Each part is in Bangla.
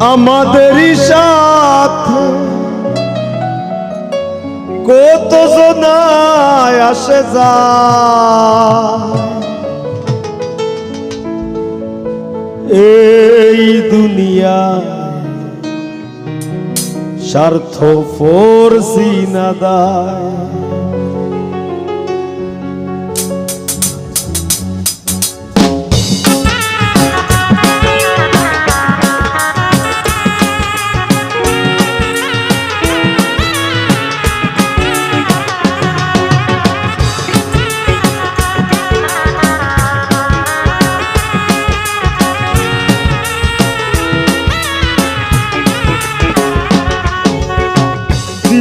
আমাদেরই সাথে কত জনায় আসে যায়। এই দুনিয়ায় স্বার্থ ফোর সিনাদায়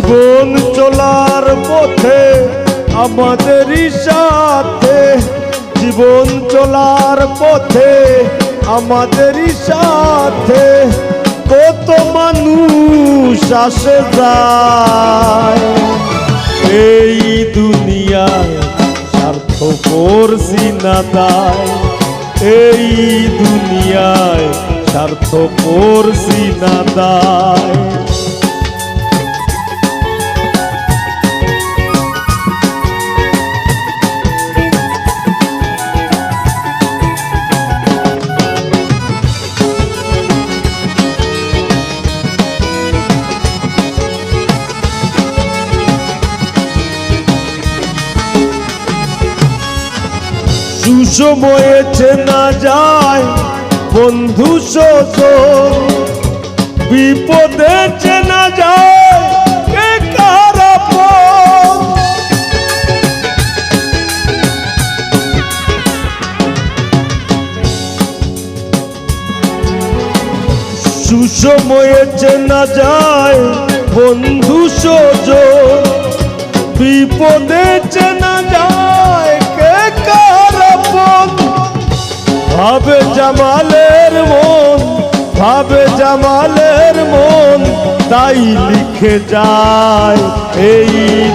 জীবন চলার পথে আমাদেরই সাথে। জীবন চলার পথে আমাদেরই সাথে। কত মানুষ আসে যায়। এই দুনিয়ায় স্বার্থ করছি না তাই এই দুনিয়ায় স্বার্থ করছি না তাই সুসময়ে চেনা যায় বন্ধু বিপদে চেনা যায় সুসময়ে চেনা যায় বন্ধু সজন বিপদে চেনা ভাবে জামালের মন ভাবে জামালের মন, তাই লিখে যায় এই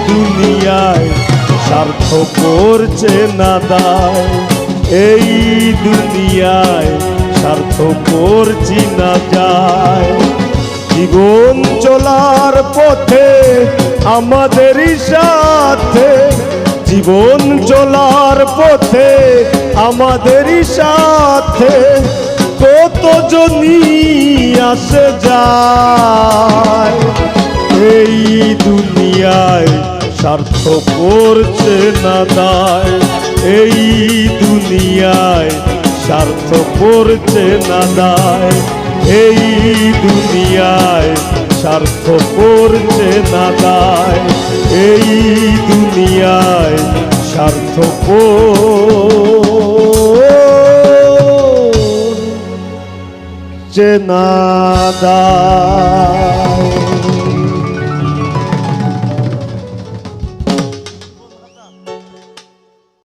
দুনিয়ায় স্বার্থ করছে না এই দুনিয়ায় স্বার্থ করছি না যায়। জীবন চলার পথে, আমাদেরই সাথে জীবন চলার পথে আমাদেরই সাথে কত জনি আসে যায়। এই দুনিয়ায় স্বার্থ করছে না দায় এই দুনিয়ায় স্বার্থ করছে না দায় এই দুনিয়ায় স্বার্থ করছে না দায় এই দুনিয়ায় স্বার্থ করছে না দায়